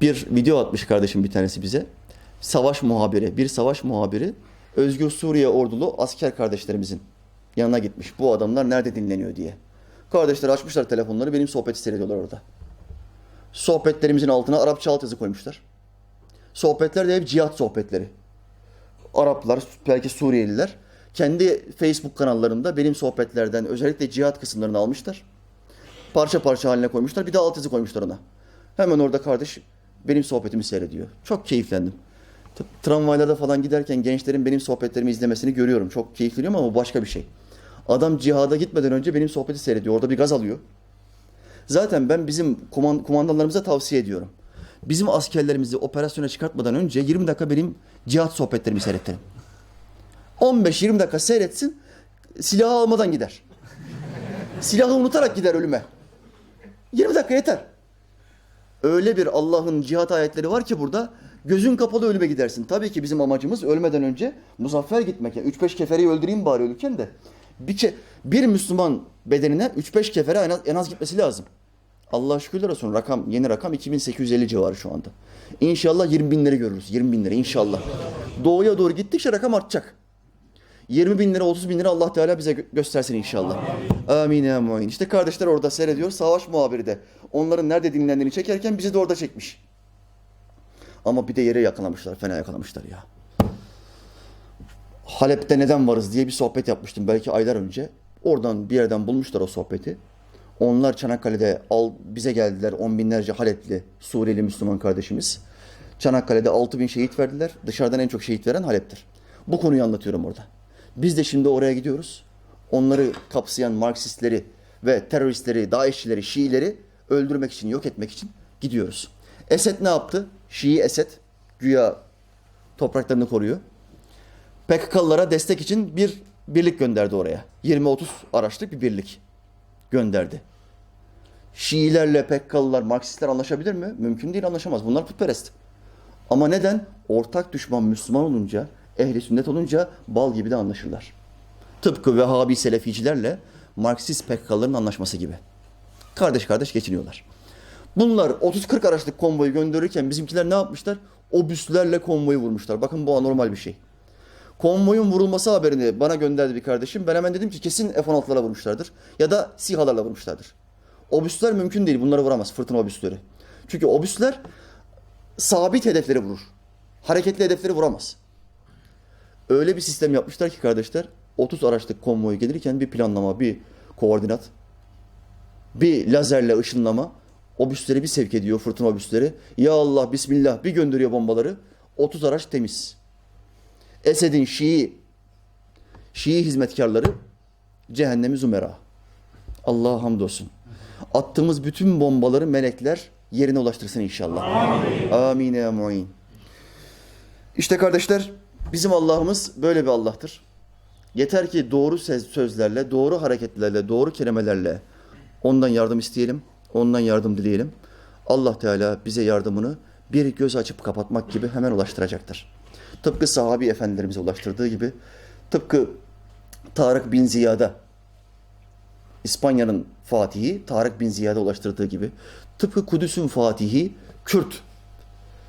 Bir video atmış kardeşim bir tanesi bize. Savaş muhabiri, bir savaş muhabiri Özgür Suriye ordulu asker kardeşlerimizin yanına gitmiş. Bu adamlar nerede dinleniyor diye. Kardeşler açmışlar telefonları benim sohbeti seyrediyorlar orada. Sohbetlerimizin altına Arapça altyazı koymuşlar. Sohbetler de hep cihat sohbetleri. Araplar, belki Suriyeliler kendi Facebook kanallarında benim sohbetlerden özellikle cihat kısımlarını almışlar. Parça parça haline koymuşlar. Bir de altyazı koymuşlar ona. Hemen orada kardeş benim sohbetimi seyrediyor. Çok keyiflendim. Tramvaylarda falan giderken gençlerin benim sohbetlerimi izlemesini görüyorum. Çok keyifleniyorum ama bu başka bir şey. Adam cihada gitmeden önce benim sohbeti seyrediyor. Orada bir gaz alıyor. Zaten ben bizim kuman- kumandanlarımıza tavsiye ediyorum. Bizim askerlerimizi operasyona çıkartmadan önce 20 dakika benim cihat sohbetlerimi seyrettirin. 15-20 dakika seyretsin, silahı almadan gider. Silahı unutarak gider ölüme. 20 dakika yeter. Öyle bir Allah'ın cihat ayetleri var ki burada gözün kapalı ölüme gidersin. Tabii ki bizim amacımız ölmeden önce muzaffer gitmek. Yani 3-5 kefereyi öldüreyim bari ölürken de. Bir, bir Müslüman bedenine 3-5 kefere en az, en az gitmesi lazım. Allah şükürler olsun rakam yeni rakam 2850 civarı şu anda. İnşallah 20 binleri görürüz. 20 binleri inşallah. Doğuya doğru gittikçe rakam artacak. 20 bin lira 30 bin lira Allah Teala bize gö- göstersin inşallah. Amin ya muin. İşte kardeşler orada seyrediyor. Savaş muhabiri de. Onların nerede dinlendiğini çekerken bizi de orada çekmiş. Ama bir de yere yakalamışlar. Fena yakalamışlar ya. Halep'te neden varız diye bir sohbet yapmıştım belki aylar önce. Oradan bir yerden bulmuşlar o sohbeti. Onlar Çanakkale'de al, bize geldiler on binlerce Halepli Suriyeli Müslüman kardeşimiz. Çanakkale'de 6 bin şehit verdiler. Dışarıdan en çok şehit veren Halep'tir. Bu konuyu anlatıyorum orada. Biz de şimdi oraya gidiyoruz. Onları kapsayan Marksistleri ve teröristleri, Daeshçileri, Şiileri öldürmek için, yok etmek için gidiyoruz. Esed ne yaptı? Şii Esed güya topraklarını koruyor. PKK'lılara destek için bir birlik gönderdi oraya. 20-30 araçlık bir birlik gönderdi. Şiilerle PKK'lılar, Marksistler anlaşabilir mi? Mümkün değil anlaşamaz. Bunlar putperest. Ama neden? Ortak düşman Müslüman olunca, ehli sünnet olunca bal gibi de anlaşırlar. Tıpkı Vehhabi Seleficilerle Marksist PKK'ların anlaşması gibi. Kardeş kardeş geçiniyorlar. Bunlar 30-40 araçlık konvoyu gönderirken bizimkiler ne yapmışlar? Obüslerle konvoyu vurmuşlar. Bakın bu anormal bir şey. Konvoyun vurulması haberini bana gönderdi bir kardeşim. Ben hemen dedim ki kesin F-16'lara vurmuşlardır. Ya da SİHA'larla vurmuşlardır. Obüsler mümkün değil. Bunları vuramaz. Fırtına obüsleri. Çünkü obüsler sabit hedefleri vurur. Hareketli hedefleri vuramaz. Öyle bir sistem yapmışlar ki kardeşler 30 araçlık konvoyu gelirken bir planlama, bir koordinat, bir lazerle ışınlama obüsleri bir sevk ediyor fırtına obüsleri. Ya Allah Bismillah bir gönderiyor bombaları. 30 araç temiz. Esed'in Şii Şii hizmetkarları cehennemi zümera. Allah'a hamdolsun. Attığımız bütün bombaları melekler yerine ulaştırsın inşallah. Amin. Amin ya muin. İşte kardeşler bizim Allah'ımız böyle bir Allah'tır. Yeter ki doğru söz- sözlerle, doğru hareketlerle, doğru kelimelerle ondan yardım isteyelim, ondan yardım dileyelim. Allah Teala bize yardımını bir göz açıp kapatmak gibi hemen ulaştıracaktır. Tıpkı sahabi efendilerimize ulaştırdığı gibi, tıpkı Tarık bin Ziyad'a İspanya'nın Fatihi Tarık bin Ziyad'a ulaştırdığı gibi, tıpkı Kudüs'ün Fatihi Kürt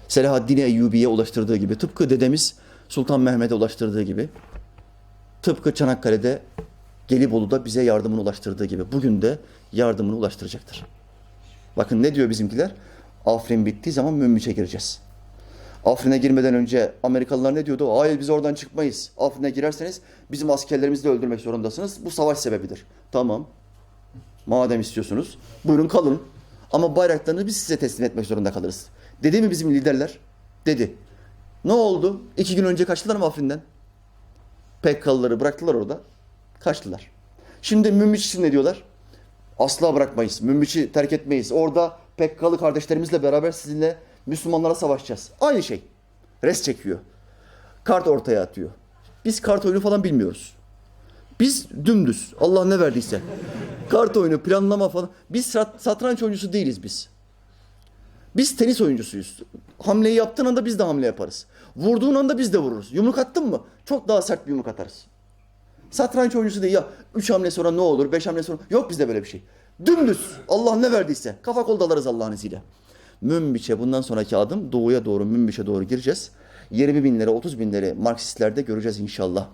Selahaddin Eyyubi'ye ulaştırdığı gibi, tıpkı dedemiz Sultan Mehmet'e ulaştırdığı gibi, tıpkı Çanakkale'de Gelibolu'da bize yardımını ulaştırdığı gibi bugün de yardımını ulaştıracaktır. Bakın ne diyor bizimkiler? Afrin bittiği zaman Münbiç'e gireceğiz. Afrin'e girmeden önce Amerikalılar ne diyordu? Hayır biz oradan çıkmayız. Afrin'e girerseniz bizim askerlerimizi de öldürmek zorundasınız. Bu savaş sebebidir. Tamam. Madem istiyorsunuz buyurun kalın. Ama bayraklarını biz size teslim etmek zorunda kalırız. Dedi mi bizim liderler? Dedi. Ne oldu? İki gün önce kaçtılar mı Afrin'den? PKK'lıları bıraktılar orada. Kaçtılar. Şimdi Münbiç için ne diyorlar? Asla bırakmayız. Münbiç'i terk etmeyiz. Orada PKK'lı kardeşlerimizle beraber sizinle Müslümanlara savaşacağız. Aynı şey. Res çekiyor. Kart ortaya atıyor. Biz kart oyunu falan bilmiyoruz. Biz dümdüz. Allah ne verdiyse. Kart oyunu, planlama falan. Biz sat- satranç oyuncusu değiliz biz. Biz tenis oyuncusuyuz. Hamleyi yaptığın anda biz de hamle yaparız. Vurduğun anda biz de vururuz. Yumruk attın mı? Çok daha sert bir yumruk atarız. Satranç oyuncusu değil ya. Üç hamle sonra ne olur? Beş hamle sonra. Yok bizde böyle bir şey. Dümdüz. Allah ne verdiyse. Kafa kol dalarız Allah'ın izniyle. Münbiç'e bundan sonraki adım doğuya doğru Münbiç'e doğru gireceğiz. 20 binleri 30 binleri Marksistlerde göreceğiz inşallah.